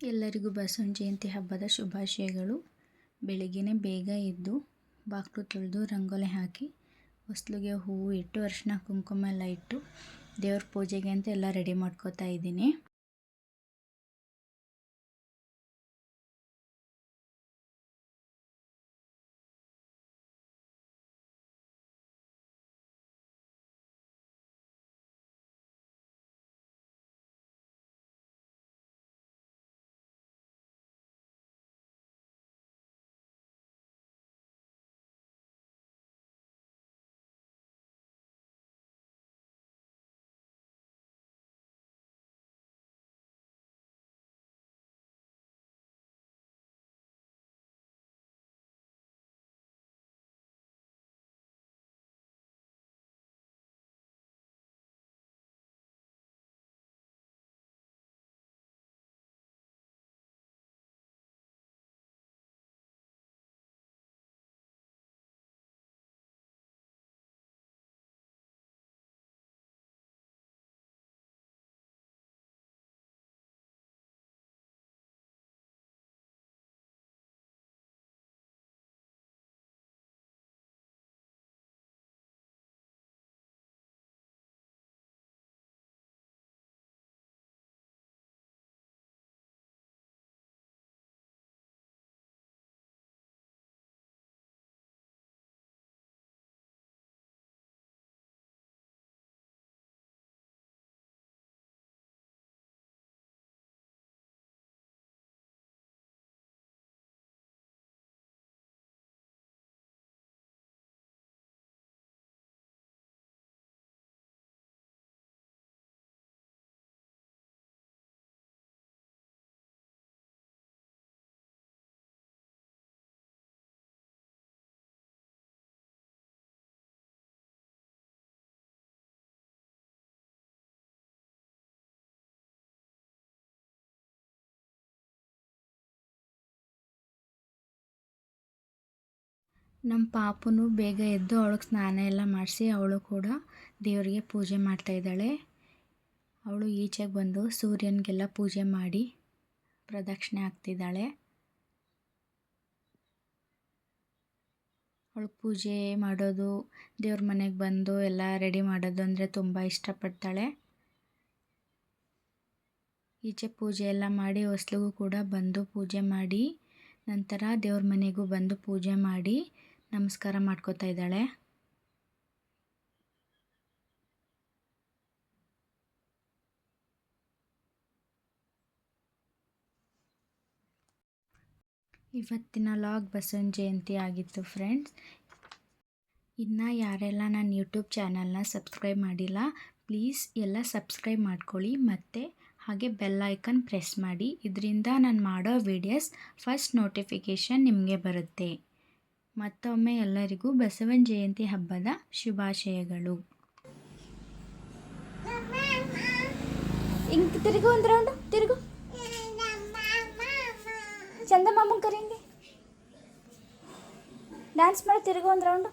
ಎಲ್ಲರಿಗೂ ಬಸವನ ಜಯಂತಿ ಹಬ್ಬದ ಶುಭಾಶಯಗಳು. ಬೆಳಗಿನೇ ಬೇಗ ಎದ್ದು ಬಾಗಿಲು ತೊಳೆದು ರಂಗೋಲಿ ಹಾಕಿ, ಹೊಸ್ಲಿಗೆ ಹೂವು ಇಟ್ಟು ಅರಿಶಿನ ಕುಂಕುಮ ಎಲ್ಲ ಇಟ್ಟು ದೇವ್ರ ಪೂಜೆಗೆ ಅಂತ ಎಲ್ಲ ರೆಡಿ ಮಾಡ್ಕೋತಾ ಇದ್ದೀನಿ. ನಮ್ಮ ಪಾಪುನು ಬೇಗ ಎದ್ದು ಅವಳಿಗೆ ಸ್ನಾನ ಎಲ್ಲ ಮಾಡಿಸಿ ಅವಳು ಕೂಡ ದೇವರಿಗೆ ಪೂಜೆ ಮಾಡ್ತಾಯಿದ್ದಾಳೆ ಅವಳು ಈಚೆಗೆ ಬಂದು ಸೂರ್ಯನಿಗೆಲ್ಲ ಪೂಜೆ ಮಾಡಿ ಪ್ರದಕ್ಷಿಣೆ ಹಾಕ್ತಿದ್ದಾಳೆ. ಅವಳು ಪೂಜೆ ಮಾಡೋದು, ದೇವ್ರ ಮನೆಗೆ ಬಂದು ಎಲ್ಲ ರೆಡಿ ಮಾಡೋದು ಅಂದರೆ ತುಂಬ ಇಷ್ಟಪಡ್ತಾಳೆ. ಈಚೆ ಪೂಜೆ ಎಲ್ಲ ಮಾಡಿ ಹೊಸ್ಲಿಗೂ ಕೂಡ ಬಂದು ಪೂಜೆ ಮಾಡಿ, ನಂತರ ದೇವ್ರ ಮನೆಗೂ ಬಂದು ಪೂಜೆ ಮಾಡಿ ನಮಸ್ಕಾರ ಮಾಡ್ಕೋತಾ ಇದ್ದಾಳೆ. ಇವತ್ತಿನ ಲಾಗ್ ಬಸವನ್ ಜಯಂತಿ ಆಗಿತ್ತು ಫ್ರೆಂಡ್ಸ್. ಇನ್ನು ಯಾರೆಲ್ಲ ನನ್ನ ಯೂಟ್ಯೂಬ್ ಚಾನಲ್ನ ಸಬ್ಸ್ಕ್ರೈಬ್ ಮಾಡಿಲ್ಲ, ಪ್ಲೀಸ್ ಎಲ್ಲ ಸಬ್ಸ್ಕ್ರೈಬ್ ಮಾಡ್ಕೊಳ್ಳಿ ಮತ್ತು ಹಾಗೆ ಬೆಲ್ ಐಕನ್ ಪ್ರೆಸ್ ಮಾಡಿ. ಇದರಿಂದ ನಾನು ಮಾಡೋ ವೀಡಿಯೋಸ್ ಫಸ್ಟ್ ನೋಟಿಫಿಕೇಷನ್ ನಿಮಗೆ ಬರುತ್ತೆ. ಮತ್ತೊಮ್ಮೆ ಎಲ್ಲರಿಗೂ ಬಸವನ ಜಯಂತಿ ಹಬ್ಬದ ಶುಭಾಶಯಗಳು. ಹಿಂಗೆ ತಿರುಗು ಒಂದು ರೌಂಡು ತಿರುಗು. ಚಂದ ಮಾಮನ್ ಕರಿಂಗೆ. ಡ್ಯಾನ್ಸ್ ಮಾಡಿ, ತಿರುಗು ಒಂದು ರೌಂಡು